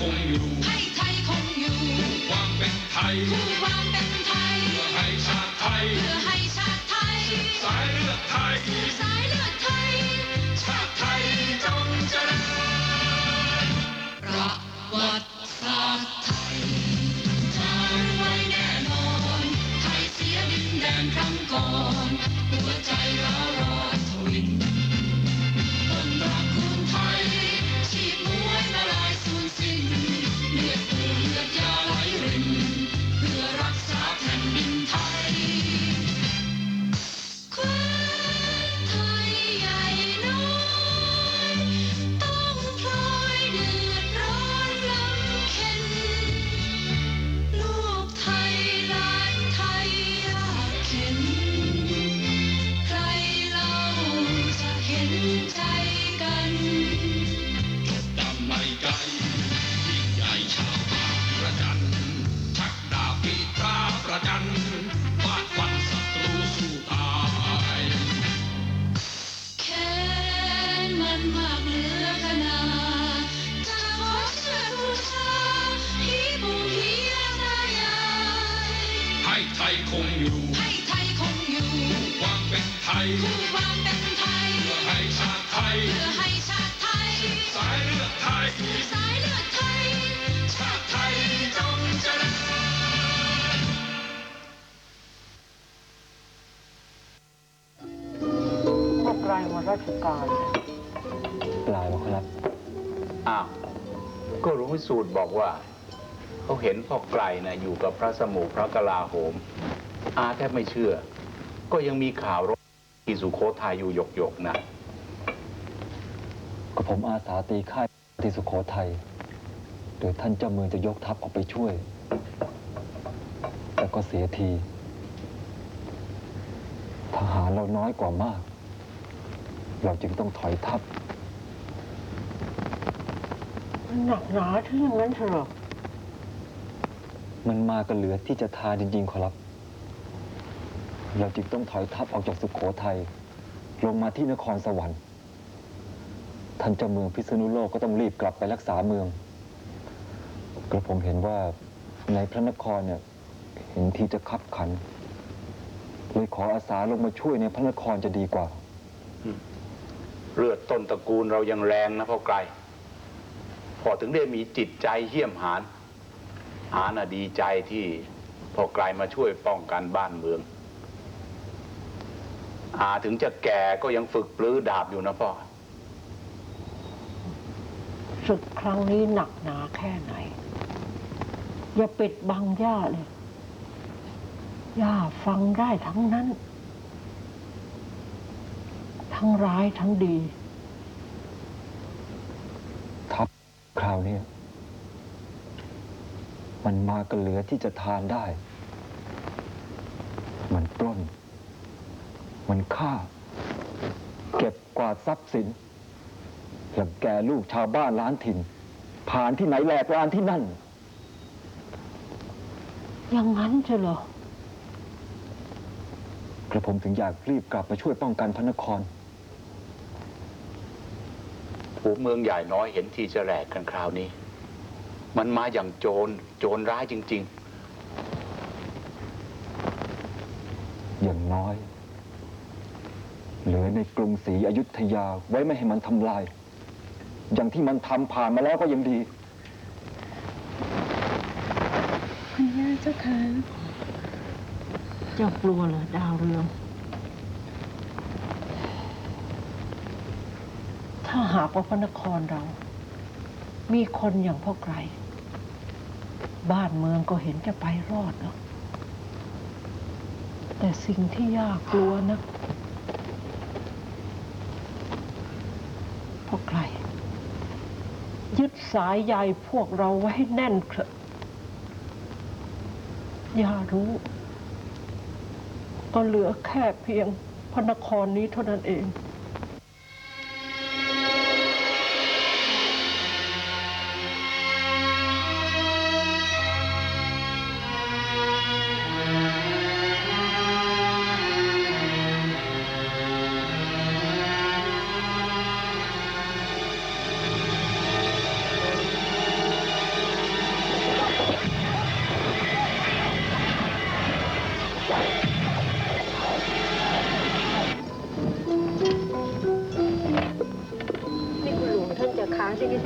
คงอยู่ ให้ไทยคงอยู่ ความเป็นไทย รายมาราชการเปล่าหรอกครับ อ้าว ก็รู้สูตรบอกว่า เขาเห็นพ่อไกลนะอยู่กับพระสมุพระกลาโหม อาแทบไม่เชื่อ ก็ยังมีข่าวรบที่สุโขทัยอยู่หยกหยกๆนะ ก็ผมอาสาตีค่ายที่สุโขทัยโดยท่านเจ้าเมืองจะยกทัพออกไปช่วย แต่ก็เสียที ทหารเราน้อยกว่ามาก เราจึงต้องถอยทัพมันหนักหนาถึงอย่างนั้นเถอะเหรอมันมากันเหลือที่จะทานจริงๆขอรับ เราจึงต้องถอยทัพออกจากสุโขทัยลงมาที่นครสวรรค์ ท่านเจ้าเมืองพิษณุโลกก็ต้องรีบกลับไปรักษาเมือง กระผมเห็นว่าในพระนครเนี่ยเห็นที่จะคับขันเลยขออาสาลงมาช่วยในพระนครจะดีกว่า เลือดต้นตระกูลเรายังแรงนะพ่อไกลพอถึงได้มีจิตใจเหี้ยมหานหาน่ะดีใจที่พ่อไกลมาช่วยป้องกันบ้านเมือง อาถึงจะแก่ก็ยังฝึกปลื้อดาบอยู่นะพ่อศึกครั้งนี้หนักหนาแค่ไหน อย่าปิดบังย่าเลยย่าฟังได้ทั้งนั้น ทั้งร้ายทั้งดี ทัพคราวนี้มันมากันเหลือที่จะทานได้ มันปล้น มันฆ่า เก็บกวาดทรัพย์สินหลังแกลูกชาวบ้านล้านถิ่น ผ่านที่ไหนแหลกลานที่นั่น อย่างนั้นเฉเหรอกระผมถึงอยากรีบกลับมาช่วยป้องกันพระนคร ผู้เมืองใหญ่น้อยเห็นทีจะแหลกกันคราวนี้ มันมาอย่างโจร โจรร้ายจริงอย่างน้อย เหลือในกรุงศรีอยุธยาไว้ไม่ให้มันทำลาย อย่างที่มันทำผ่านมาแล้วก็ยังดีคุณย่าเจ้าค่ะเจ้ากลัวเหรอดาวเรือง ถ้าหากว่าพระนครเรา มีคนอย่างพ่อไกรบ้านเมืองก็เห็นจะไปรอดแล้วแต่สิ่งที่ยากกลัวนะพ่อไกรยึดสายใยพวกเราไว้ให้แน่นเถอะอย่ารู้ ก็เหลือแค่เพียงพระนครนี้เท่านั้นเอง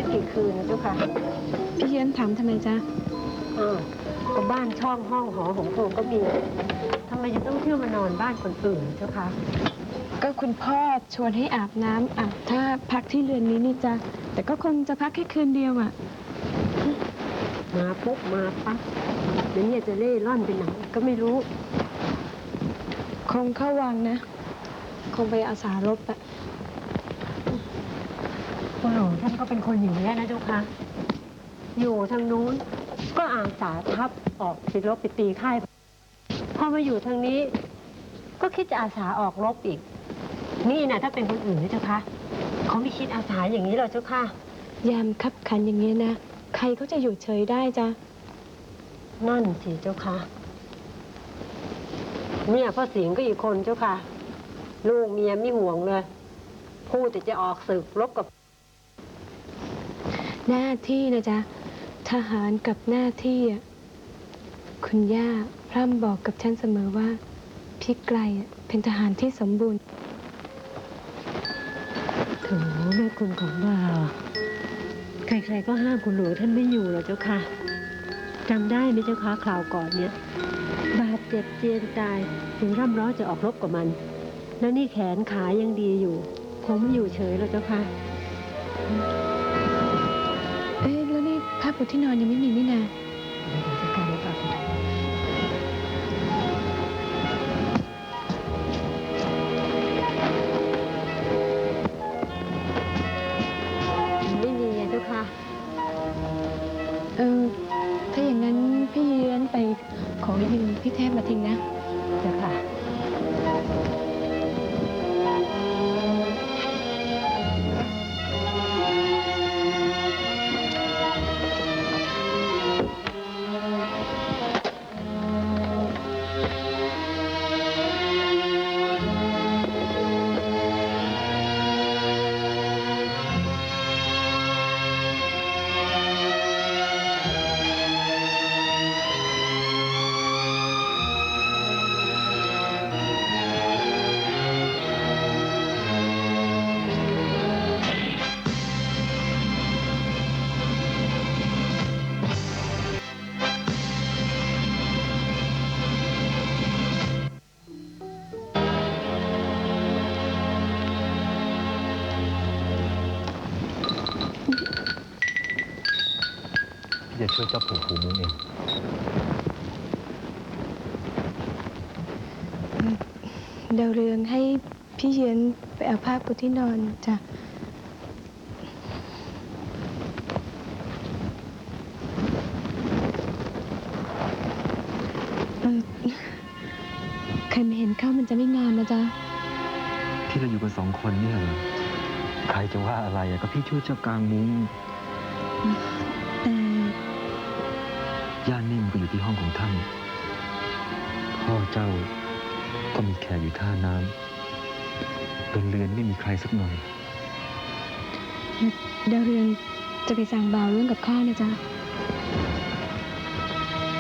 ค้างที่นี่สักกี่คืนนะเจ้าค่ะพี่เฮียนถามทำไมจ๊ะอ้าวก็บ้านช่องห้องหอของโครงก็มีทำไมจะต้องเที่ยวมานอนบ้านคนอื่นเจ้าคะก็คุณพ่อชวนให้อาบน้ำอาบถ้าพักที่เรือนนี้นี่จ๊ะแต่ก็คงจะพักแค่คืนเดียวอะ มาปุ๊บมาปั๊บเดี๋ยวเนี่ยจะเล่ร่อนไปไหนก็ไม่รู้ คงเข้าวังนะ คงไปอาสารบอะ คุณหลวงท่านก็เป็นคนอย่างนี้ยนะเจ้าคะอยู่ทางนู้นก็อ่างสาทับออกสิรบไปตีค่ายพอมาอยู่ทางนี้ ก็คิดจะอาสาออกรบอีก นี่นะถ้าเป็นคนอื่นนะเจ้าคะเขาไม่คิดอาสาอย่างนี้หรอกเจ้าค่ะ ยามคับขันอย่างนี้ยนะ ใครเขาจะอยู่เฉยได้จ๊ะนั่นสิเจ้าค่ะ เนี่ยพ่อสิงห์ก็อีกคนเจ้าค่ะ ลูกเมียไม่ห่วงเลย พูดแต่จะออกศึกรบกับ หน้าที่นะจ๊ะ ทหารกับหน้าที่อะคุณย่าพร่ำบอกกับฉันเสมอว่า พี่ไกลอะเป็นทหารที่สมบูรณ์โถแม่คุณของเราใครๆก็ห้ามคุณหลวงท่านไม่อยู่หรอกเจ้าค่ะจำได้ไหมเจ้าค่ะคราวก่อนเนี่ย บาดเจ็บเจียนตายถึงร่ำร้อนจะออกรบกับมัน แล้วนี่แขนขายังดีอยู่ คงไม่อยู่เฉยหรอกเจ้าค่ะ นี่ผ้าปูที่นอนยังไม่มีนี่นาเดี๋ยวจัดการให้ก่อน วยเจ้าปู่ผูมุ้งเอง เดาวเรืองให้พี่เยือนไปเอาผ้าปูที่นอนจ้ะ เออใครไม่เห็นเข้ามันจะไม่งามนะจ๊ะ ที่เราอยู่กันสองคนเนี่ยเหรอใครจะว่าอะไรอะก็พี่ช่วยเจ้ากลางมุ้ง เจ้า ก็มีแขกอยู่ท่าน้ำบนเรือนไม่มีใครสักหน่อย ดาวเรืองจะไปสั่งบ่าวเรื่องกับข้าวนะจ๊ะ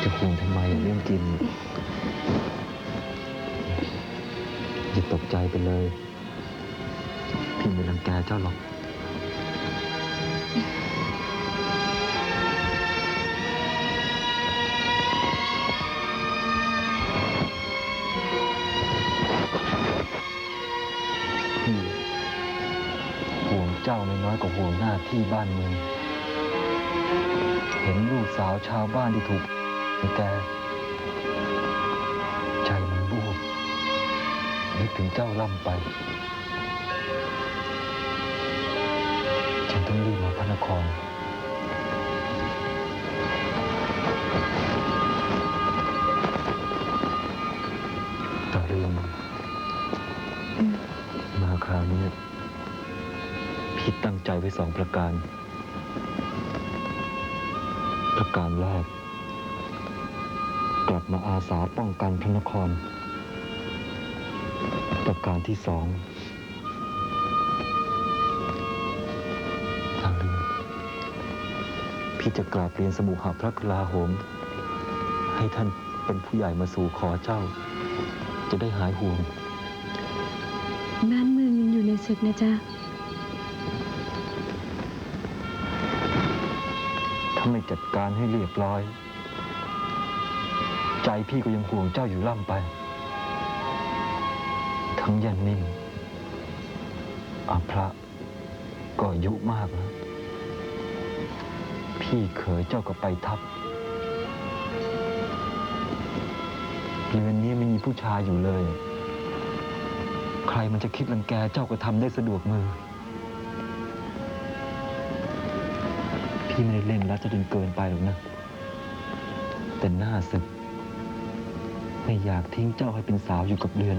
จะห่วงทำไมเรื่องกิน อย่าตกใจไปเลย พี่ไม่รังแกเจ้าหรอก น้าที่บ้านเมือง เห็นลูกสาวชาวบ้านที่ถูกแกใจมันบูบนึกถึงเจ้าล่ำไป ฉันต้องรีบมาพระนครต่อเรื่องมาคราวนี้พี่ตั้ง ใจไว้สองประการ ประการแรก กลับมาอาสาป้องกันพระนคร ประการที่สองทางเรือพี่จะกราบเรียนสมุหพระกลาโหม ให้ท่านเป็นผู้ใหญ่มาสู่ขอเจ้า จะได้หายห่วง บ้านเมืองยังอยู่ในศึกนะจ๊ะ ไม่จัดการให้เรียบร้อย ใจพี่ก็ยังห่วงเจ้าอยู่ล่ำไป ทั้งยันนิ่งอาพระก็อายุมากแล้ว พี่เขยเจ้าก็ไปทับเรือนนี้ไม่มีผู้ชายอยู่เลย ใครมันจะคิดรังแกเจ้าก็ทำได้สะดวกมือ พี่ไม่ได้เล่นแล้วจะจนเกินไปหรอกนะ แต่หน้าศึก ไม่อยากทิ้งเจ้าให้เป็นสาวอยู่กับเรือน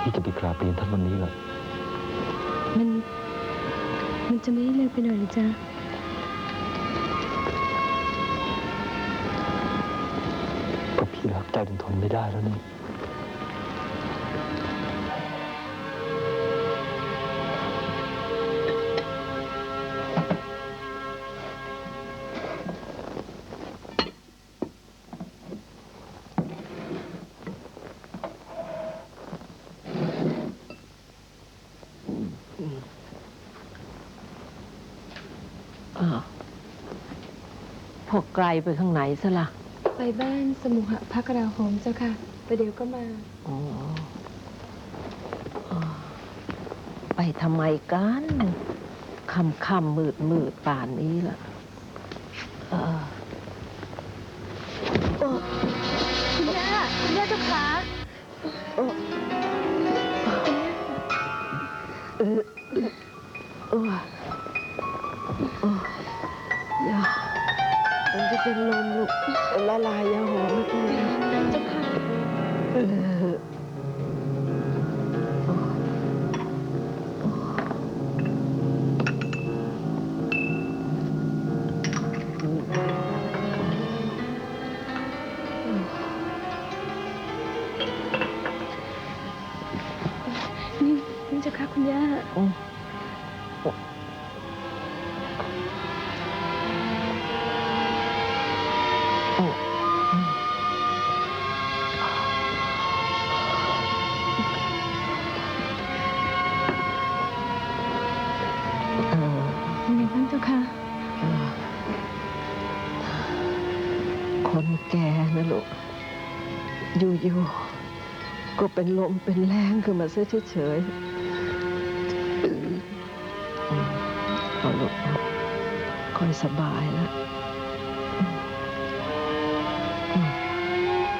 พี่จะไปกราบเรียนท่านวันนี้เหรอ มัน มันจะไม่เร็วไปหน่อยหรือจ๊ะ ก็พี่รักเจ้าจนทนไม่ได้แล้วนี่ พอไกลไปข้างไหนซะละ่ะไปบ้านสมุหพระกราโหมเจ้าค่ะประเดี๋ยวก็มาอ๋ออ๋อไปทำไมกันคำคำมืดมืดป่านนี้ล่ะเออคุณย่าคุณย่าเจ้าขาเออเออ เป็นลมลูกละลายยาหอมไม่กินนะเจ้าค่ะ อยู่ ก็เป็นลมเป็นแรงขึ้นมาเฉยๆอืมเอาลูกค่อยสบายแล้วอืมอืม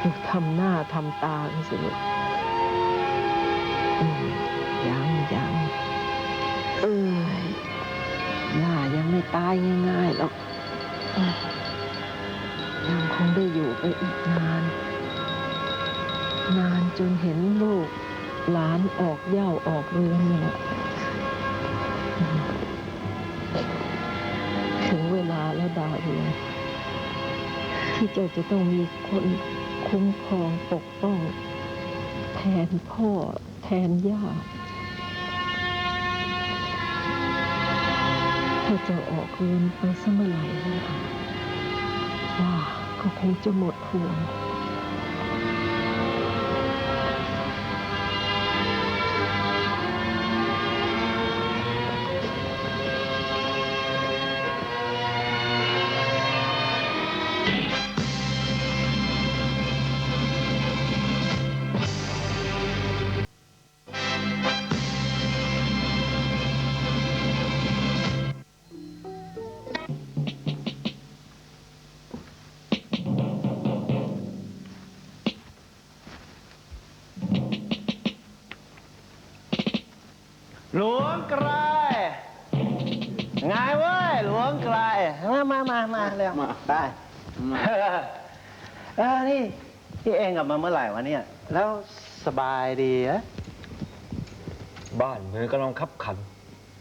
ลูกทำหน้าทำตากันสิลูกยังยังเอ้ยย่ายังไม่ตายง่ายๆหรอกยังคงได้อยู่ไปอีกนาน จนเห็นลูกหลานออกเย่าออกเรือนเนี่ยอืมถึงเวลาแล้วดาวเรืองที่เจ้าจะต้องมีคนคุ้มครองปกป้อง แทนพ่อแทนย่าถ้าเจะออกเรือนไปสมื่อไหร่เนี่ยว่าก็คงจะหมดห่วง งไกรไงเว้ยหลวงไกรมามามามาเร็วมาได้เออนี่นี่เองกลับมาเมื่อไหร่วะเนี่ย แล้วสบายดีเหรอบ้านเมืองกำลังคับขัน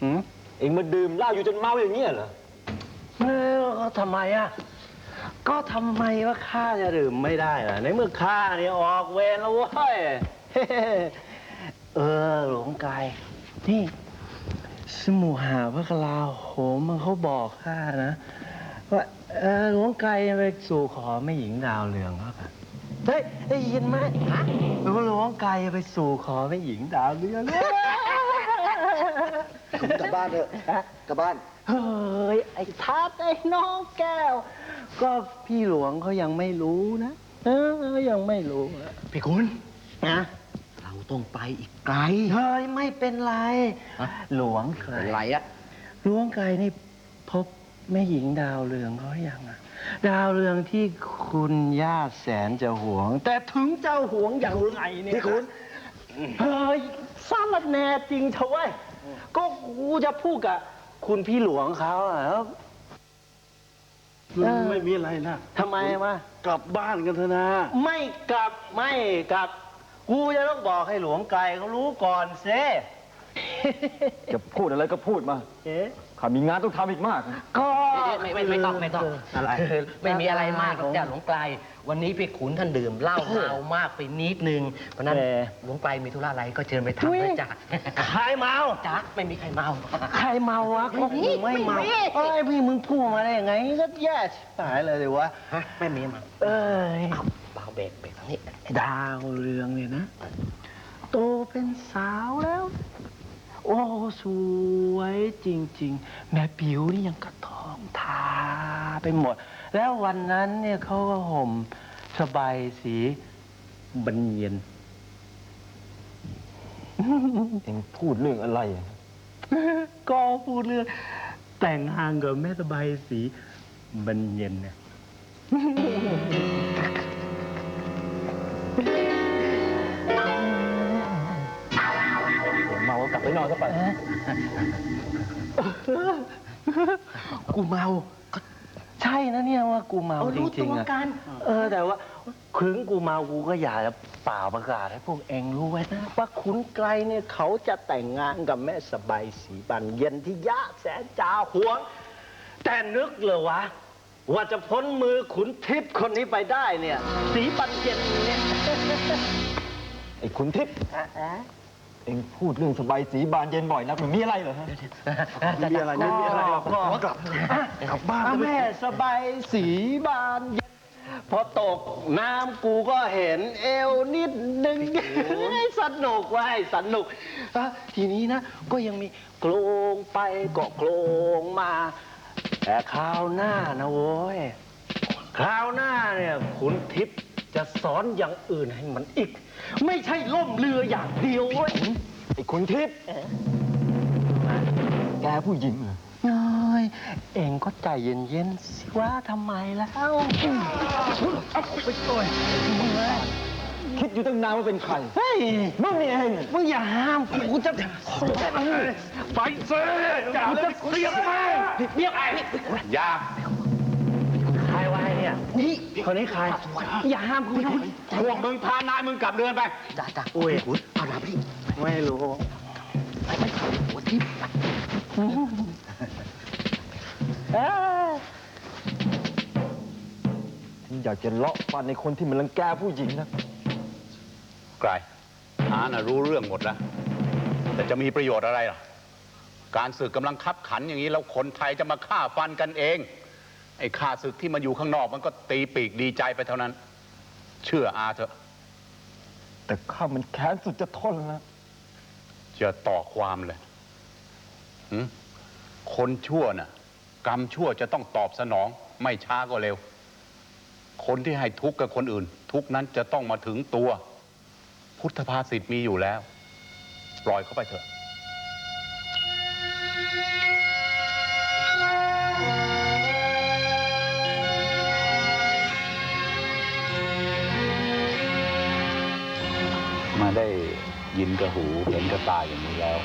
หืมเองมาดื่มเหล้าอยู่จนเมาอย่างเงี้ยเหรอเออก็ทำไมอะก็ทำไมว่าข้าจะดื่มไม่ได้ล่ะในเมื่อข้าเนี่ยออกเวรแล้วเว้ยเออหลวงไกรนี่ สมุหาพระกลาโหมมันเขาบอกข้านะ ว่าเออหลวงไกรไปสู่ขอแม่หญิงดาวเรืองครับเฮ้ยได้ยินไหมฮะว่าหลวงไกรไปสู่ขอแม่หญิงดาวเรืองกลับบ้านเถอะกลับบ้าน เฮ้ย ไอ้ทัดไอ้น้องแก้ว ก็พี่หลวงเขายังไม่รู้นะ เออยังไม่รู้นะพี่คุณนะเรา ต้องไปอีกไกล เฮ้ยไม่เป็นไรหลวงเคยเป็นไรอะหลวงไกรนี่พบแม่หญิงดาวเรืองเขายังอะดาวเรืองที่คุณย่าแสนจะหวง แต่ถึงเจ้าหวงอย่างไรเนี่ยพี่คุณเฮ้ยสารแน่จริงเถอะเว้ยก็กูจะพูดกับคุณพี่หลวงเขาอะแล้วไม่มีอะไรนะทำไมวะ กลับบ้านกันเถอะนะ ไม่กลับไม่กลับ กูจะต้องบอกให้หลวงไกรเขารู้ก่อนเซ จะพูดอะไรก็พูดมา เอ๊ะข้ามีงานต้องทำอีกมาก ก็ไม่ไม่ไม่ต้องไม่ต้องอะไรคือไม่มีอะไรมากหรอกจ้าหลวงไกล วันนี้พี่ขุนท่านดื่มเหล้าเมามากไปนิดนึง เพราะฉะนั้นแหมหลวงไกลมีธุระอะไรก็เชิญไปทำเลยจ้ะใครเมาจ้าไม่มีใครเมา ใครเมาวะก็กูไม่เมาเอ้ยพี่มึงพูดมาได้ยังไงก็แย่ชิบหายเลยดิวะฮะไม่มีเมาเอ้ย เอาเบาเบรกเบรกทางนี้ดาวเรืองเนี่ยนะ โตเป็นสาวแล้ว โอ้สวยจริง ๆ แม่ผิวนี่ยังกระทองทาไปหมด แล้ววันนั้นเนี่ยเขาก็ห่มสบายสีบันเย็นเองพูดเรื่องอะไรอะก็พูดเรื่อง แต่งงานกับแม่สบายสีบันเย็นเนี่ย ลับไปนอนซะไปกูเมาก็ใช่นะเนี่ยว่ากูเมาจริงๆอะเออแต่ว่าถึงกูเมากูก็อยากจะเปล่าประกาศให้พวกเองรู้ไว้นะว่าขุนไกลเนี่ยเขาจะแต่งงานกับแม่สบายสีบันเย็นที่ยะแสนจาหวง แต่นึกเลยวะว่าจะพ้นมือขุนทิพย์คนนี้ไปได้เนี่ย สีบันเย็นเนี่ยไอ้ขุนทิพย์ เองพูดเรื่องสบายสีบานเย็นบ่อยนักมันมีอะไรเหรอฮะ ไม่มีอะไรไม่มีอะไรหรอกก็กลับกลับบ้านอะเถอะแม่สบายสีบานเย็นพอตกน้ำกูก็เห็นเอวนิดนึงสนุกไว้ยสนุกอะทีนี้นะ ก็ยังมีโกลงไปก็โกลงมา แต่คราวหน้านะโว้ยคราวหน้าเนี่ยขุนทิพย์ จะสอนอย่างอื่นให้มันอีก ไม่ใช่ล่มเรืออย่างเดียวเว้ยไอ้ขุนทิพย์แกผู้หญิงเหรอน้อยเองก็ใจเย็นๆสิว่าทำไมแล้วเอาไปโอยคิดอยู่ตั้งนานว่าเป็นใคร เฮ้ย มึงนี่เองมึงอย่าห้ามกูจะไปเซ่อย่าเลยเรียกมาเรียกไอ้ยาใครวะ เนี่ยนี่คนนี้ใครอย่าห้ามกูนะพวกมึงพานายมึงกลับเรือนไปจ้าจ้าโอ้ยขุนเอาละพี่ไม่รู้ไปไปหัวทิพย์เอ้ยฉันอยากจะเลาะฟันในคนที่มันรังแกผู้หญิงนะไกลอาน่ะรู้เรื่องหมดแล้ว แต่จะมีประโยชน์อะไรล่ะการศึกกำลังคับขันอย่างนี้แล้วคนไทยจะมาฆ่าฟันกันเอง ไอ้ข้าศึกที่มาอยู่ข้างนอกมันก็ตีปีกดีใจไปเท่านั้น เชื่ออาเถอะ แต่ข้ามันแค้นสุดจะทนแล้วจะต่อความเลยหึคนชั่วน่ะ กรรมชั่วจะต้องตอบสนอง ไม่ช้าก็เร็ว คนที่ให้ทุกข์กับคนอื่น ทุกข์นั้นจะต้องมาถึงตัว พุทธภาษิตมีอยู่แล้ว ปล่อยเขาไปเถอะ ยินกระหูเห็นกระตาอย่างนี้แล้ว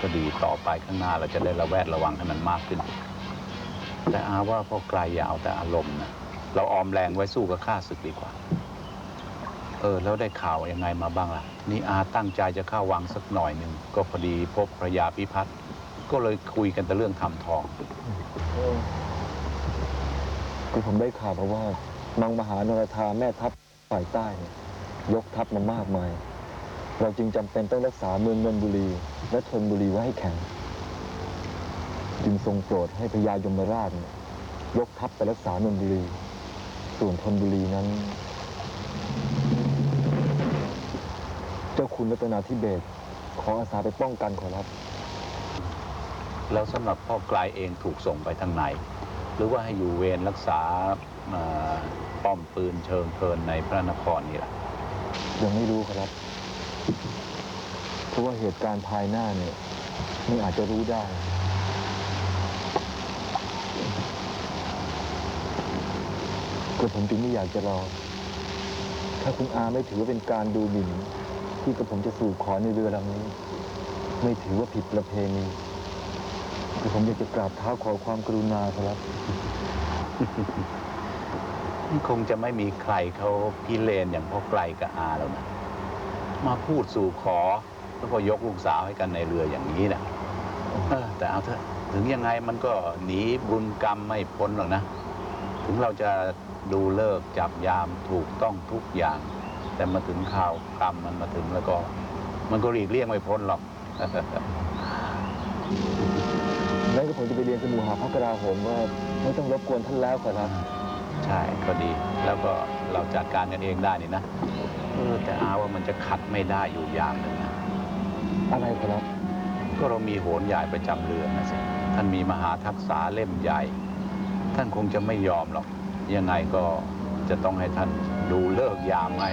ก็ดีต่อไปข้างหน้าเราจะได้ระแวดระวังให้มันมากขึ้น แต่อาว่าพอไกลอย่าเอาแต่อารมณ์นะเราออมแรงไว้สู้กับข้าศึกดีกว่า เออ แล้วได้ข่าวยังไงมาบ้างล่ะ นี่อาตั้งใจจะเข้าวังสักหน่อยหนึ่งก็พอดีพบพระยาพิพัฒน์ก็เลยคุยกันแต่เรื่องทำทองคือผมได้ข่าวมาว่ามังมหานรธาแม่ทัพฝ่ายใต้ ยกทัพมามากมาย เราจึงจำเป็นต้องรักษาเมืองนนทบุรี และธนบุรีไว้ให้แข็ง จึงทรงโปรดให้พญายมราชเนี่ยยกทัพไปรักษานนทบุรี ส่วนธนบุรีนั้น เจ้าคุณรัตนาธิเบศรขออาสาไปป้องกันขอรับ แล้วสำหรับพ่อไกลเองถูกส่งไปทางไหน หรือว่าให้อยู่เวรรักษาเอ่อป้อมปืนเชิงเพลินในพระนครนี่แหละยังไม่รู้ครับ เพราะว่าเหตุการณ์ภายหน้าเนี่ยไมันอาจจะรู้ได้ ก็ผมจึงไม่อยากจะรอ ถ้าคุณอาไม่ถือว่าเป็นการดูหมิ่นที่กระผมจะสู่ขอในเรือลำนี้ ไม่ถือว่าผิดประเพณีคือผมอยากจะกราบเท้าขอความกรุณาครับ คงจะไม่มีใครเขาพิเรนอย่างพ่อไกลกับอาแล้วนะ มาพูดสู่ขอ แล้วก็ยกลูกสาวให้กันในเรืออย่างนี้นะเออแต่เอาเถอะถึงยังไงมันก็หนีบุญกรรมไม่พ้นหรอกนะ ถึงเราจะดูเลิกษ์จับยามถูกต้องทุกอย่าง แต่มาถึงข่าวกรรมมันมาถึงแล้วก็ มันก็หลีกเลี่ยงไม่พ้นหรอกนั่นก็ผมจะไปเรียนสมุหาพระกราโหมว่าไม่ต้องรบกวนท่านแล้วครับ ใช่ก็ดี แล้วก็เราจัดการกันเองได้นี่นะ เออแต่อาว่ามันจะขัดไม่ได้อยู่อย่างหนึ่งนะ อะไรครับก็เรามีโหนใหญ่ประจำเรือนนะสิ ท่านมีมหาทักษาเล่มใหญ่ ท่านคงจะไม่ยอมหรอก ยังไงก็จะต้องให้ท่านดูเลิกษ์ยามให้